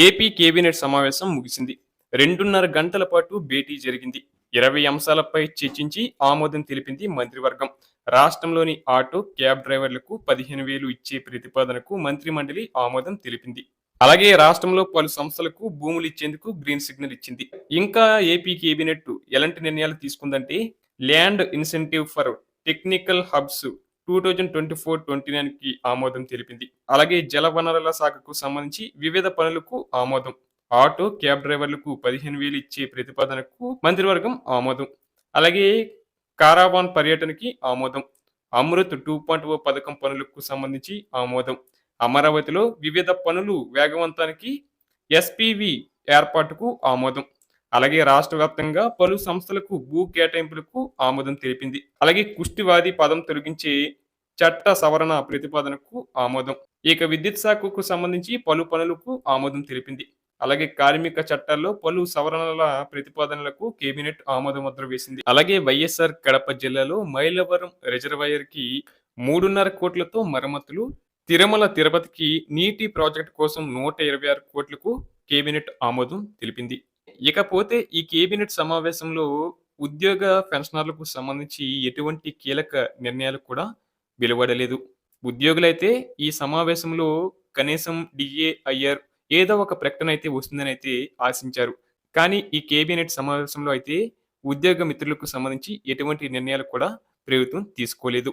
AP cabinet సమావేశం ముగిసింది. రెండున్నర గంటల పాటు భేటీ జరిగింది. ఇరవై అంశాలపై చర్చించి ఆమోదం తెలిపింది మంత్రివర్గం. రాష్ట్రంలోని ఆటో క్యాబ్ డ్రైవర్లకు పదిహేను వేలు ఇచ్చే ప్రతిపాదనకు మంత్రి మండలి ఆమోదం తెలిపింది. అలాగే రాష్ట్రంలో పలు సంస్థలకు భూములు ఇచ్చేందుకు గ్రీన్ సిగ్నల్ ఇచ్చింది. ఇంకా ఏపీ కేబినెట్ ఎలాంటి నిర్ణయాలు తీసుకుందంటే land incentive for technical hubs two thousand twenty four twenty నైన్కి ఆమోదం తెలిపింది. అలాగే జల వనరుల శాఖకు సంబంధించి వివిధ పనులకు ఆమోదం. ఆటో క్యాబ్ డ్రైవర్లకు పదిహేను వేలు ఇచ్చే ప్రతిపాదనకు మంత్రివర్గం ఆమోదం. అలాగే కారావాన్ పర్యటనకి ఆమోదం. అమృత్ టూ పాయింట్ ఓ పథకం పనులకు సంబంధించి ఆమోదం. అమరావతిలో వివిధ పనులు వేగవంతానికి ఎస్పీవి ఏర్పాటుకు ఆమోదం. అలాగే రాష్ట్ర వ్యాప్తంగా పలు సంస్థలకు భూ కేటాయింపులకు ఆమోదం తెలిపింది. అలాగే కుష్టివాది పదం తొలగించే చట్ట సవరణ ప్రతిపాదనకు ఆమోదం. ఇక విద్యుత్ శాఖకు సంబంధించి పలు పనులకు ఆమోదం తెలిపింది. అలాగే కార్మిక చట్టాల్లో పలు సవరణల ప్రతిపాదనలకు కేబినెట్ ఆమోద ముద్ర వేసింది. అలాగే వైఎస్ఆర్ కడప జిల్లాలో మైలవరం రిజర్వాయర్కి మూడున్నర కోట్లతో మరమ్మతులు తిరుమల తిరుపతికి నీటి ప్రాజెక్ట్ కోసం నూట ఇరవై ఆరు కోట్లకు కేబినెట్ ఆమోదం తెలిపింది. ఇకపోతే ఈ కేబినెట్ సమావేశంలో ఉద్యోగ పెన్షనర్లకు సంబంధించి ఎటువంటి కీలక నిర్ణయాలు కూడా వెలువడలేదు. ఉద్యోగులైతే ఈ సమావేశంలో కనీసం డిఏఐఆర్ ఏదో ఒక ప్రకటన అయితే వస్తుందని అయితే ఆశించారు. కానీ ఈ కేబినెట్ సమావేశంలో అయితే ఉద్యోగ మిత్రులకు సంబంధించి ఎటువంటి నిర్ణయాలు కూడా ప్రభుత్వం తీసుకోలేదు.